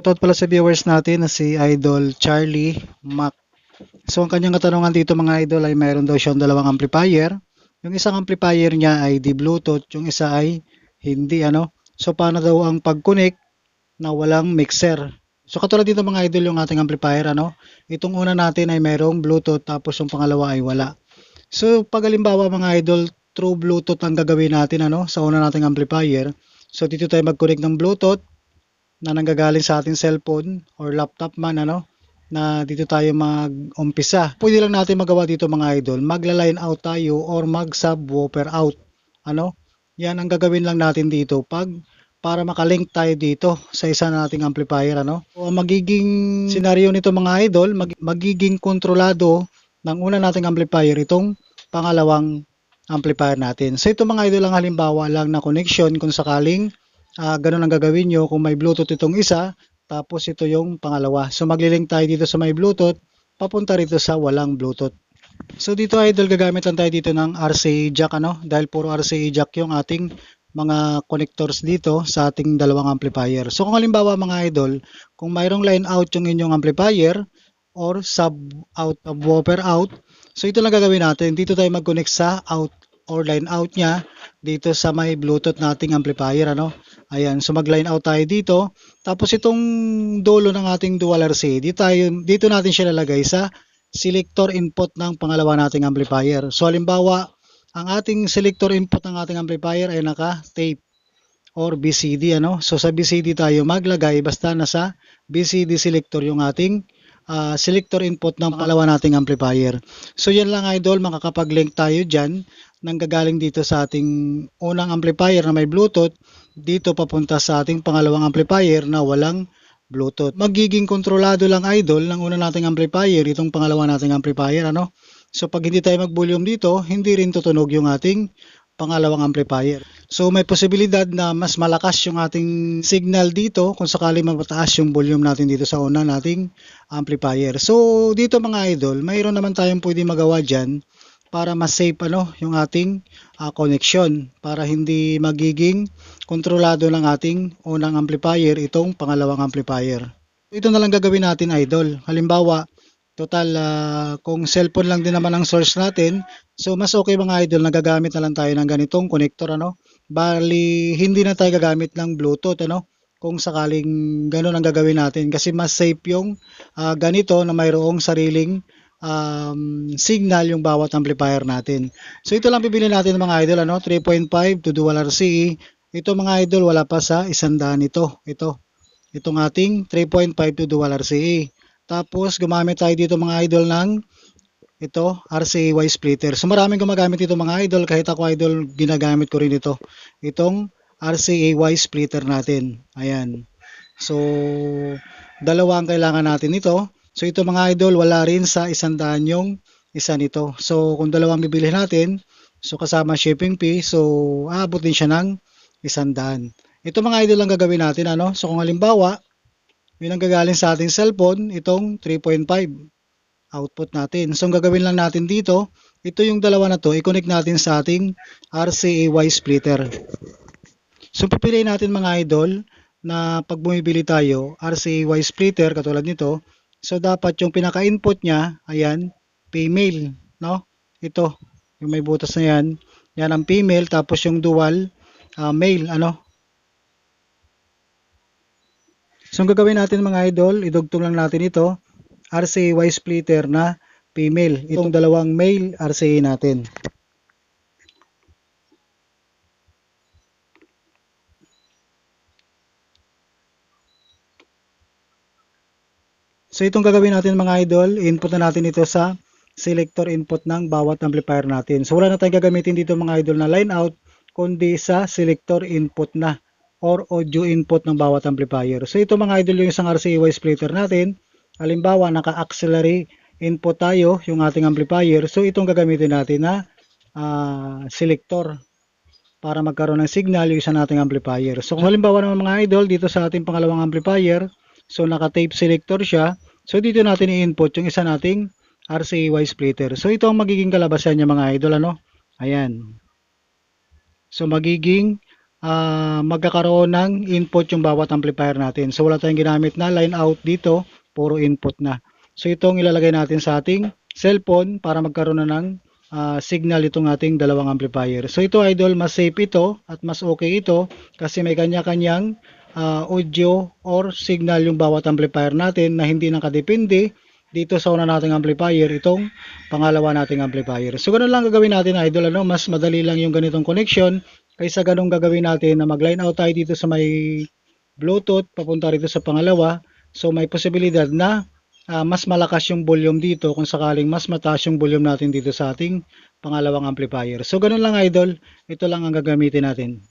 Shoutout pala sa viewers natin na si Idol Charlie Mac. So ang kanyang katanungan dito mga idol ay mayroon daw siyang dalawang amplifier. Yung isang amplifier niya ay di Bluetooth, yung isa ay hindi ano. So paano daw ang pag-connect na walang mixer? So katulad dito mga idol yung ating amplifier ano. Itong una natin ay mayroong Bluetooth tapos yung pangalawa ay wala. So pag halimbawa mga idol true Bluetooth ang gagawin natin ano sa una nating amplifier. So dito tayo mag-connect ng Bluetooth na nanggagaling sa ating cellphone or laptop man ano na dito tayo mag-umpisa. Pwede lang natin magawa dito mga idol, magla-line out tayo or mag-subwoofer out. Ano? Yan ang gagawin lang natin dito pag para makalink tayo dito sa isa nating amplifier ano. So, ang magiging senaryo nito mga idol, mag- magiging kontrolado ng una nating amplifier itong pangalawang amplifier natin. So ito mga idol ang halimbawa lang na connection kung sakaling ah ganun ang gagawin nyo kung may Bluetooth itong isa, tapos ito yung pangalawa. So maglilink tayo dito sa may Bluetooth, papunta rito sa walang Bluetooth. So dito idol, gagamit lang tayo dito ng RCA jack ano, dahil puro RCA jack yung ating mga connectors dito sa ating dalawang amplifier. So kung halimbawa mga idol, kung mayroong line out yung inyong amplifier or sub out, subwoofer out, so ito lang gagawin natin. Dito tayo mag-connect sa out or line out niya dito sa may Bluetooth nating amplifier ano. Ayan, so mag-line out tayo dito. Tapos itong dulo ng ating dual RC, dito tayo dito natin siya lalagay sa selector input ng pangalawa nating amplifier. So halimbawa, ang ating selector input ng ating amplifier ay naka-tape or BCD ano. So sa BCD tayo maglagay basta nasa BCD selector yung ating ah, selector input ng pangalawa nating amplifier. So yan lang idol, makakapag-link tayo dyan nang gagaling dito sa ating unang amplifier na may Bluetooth dito papunta sa ating pangalawang amplifier na walang Bluetooth. Magiging kontrolado lang idol ng una nating amplifier itong pangalawa nating amplifier ano. So pag hindi tayo mag-volume dito, hindi rin tutunog yung ating pangalawang amplifier. So may posibilidad na mas malakas yung ating signal dito kung sakali mapataas yung volume natin dito sa una nating amplifier. So dito mga idol, mayroon naman tayong pwede magawa dyan para mas safe ano yung ating ah, connection para hindi magiging kontrolado ng ating unang amplifier itong pangalawang amplifier. Ito na lang gagawin natin idol. Halimbawa, total ah, kung cellphone lang din naman ang source natin, so mas okay mga idol na gagamit na lang tayo ng ganitong connector ano. Bali hindi na tayo gagamit ng Bluetooth ano kung sakaling ganun ang gagawin natin kasi mas safe yung ah, ganito na mayroong sariling um, signal yung bawat amplifier natin. So ito lang bibili natin mga idol ano, 3.5 to dual RCE. Ito mga idol wala pa sa isandaan ito. Ito. Itong ating 3.5 to dual RCE. Tapos gumamit tayo dito mga idol ng ito RCA Y splitter. So maraming gumagamit ito mga idol kahit ako idol ginagamit ko rin ito. Itong RCA Y splitter natin. Ayan. So dalawa ang kailangan natin ito. So ito mga idol, wala rin sa isandaan yung isa nito. So kung dalawang bibili natin, so kasama shipping fee, so aabot din siya ng isandaan. Ito mga idol ang gagawin natin. Ano? So kung halimbawa, yun ang gagaling sa ating cellphone, itong 3.5 output natin. So ang gagawin lang natin dito, ito yung dalawa na to, i-connect natin sa ating RCA-Y splitter. So pipiliin natin mga idol na pag bumibili tayo, RCA-Y splitter katulad nito, So dapat yung pinaka-input niya, ayan, female, no? Ito, yung may butas na yan, yan ang female tapos yung dual ah, male, ano? So ang gagawin natin mga idol, idugtong lang natin ito, RCA-Y splitter na female. Itong dalawang male RCA natin. So itong gagawin natin mga idol, input na natin ito sa selector input ng bawat amplifier natin. So wala na tayong gagamitin dito mga idol na line out, kundi sa selector input na or audio input ng bawat amplifier. So ito mga idol yung isang RCA-Y splitter natin. Halimbawa, naka-auxiliary input tayo yung ating amplifier. So itong gagamitin natin na ah, selector para magkaroon ng signal yung isa nating amplifier. So kung halimbawa naman mga idol dito sa ating pangalawang amplifier, so naka-tape selector siya. So dito natin i-input yung isa nating RCA-Y splitter. So ito ang magiging kalabasan niya mga idol ano. Ayan. So magiging ah, magkakaroon ng input yung bawat amplifier natin. So wala tayong ginamit na line out dito, puro input na. So itong ilalagay natin sa ating cellphone para magkaroon na ng ah, signal itong ating dalawang amplifier. So ito idol, mas safe ito at mas okay ito kasi may kanya-kanyang ah, audio or signal yung bawat amplifier natin na hindi nakadepende dito sa una nating amplifier itong pangalawa nating amplifier. So ganun lang gagawin natin idol ano, mas madali lang yung ganitong connection kaysa ganun gagawin natin na mag-line out tayo dito sa may Bluetooth papunta rito sa pangalawa. So may posibilidad na ah, mas malakas yung volume dito kung sakaling mas mataas yung volume natin dito sa ating pangalawang amplifier. So ganun lang idol, ito lang ang gagamitin natin.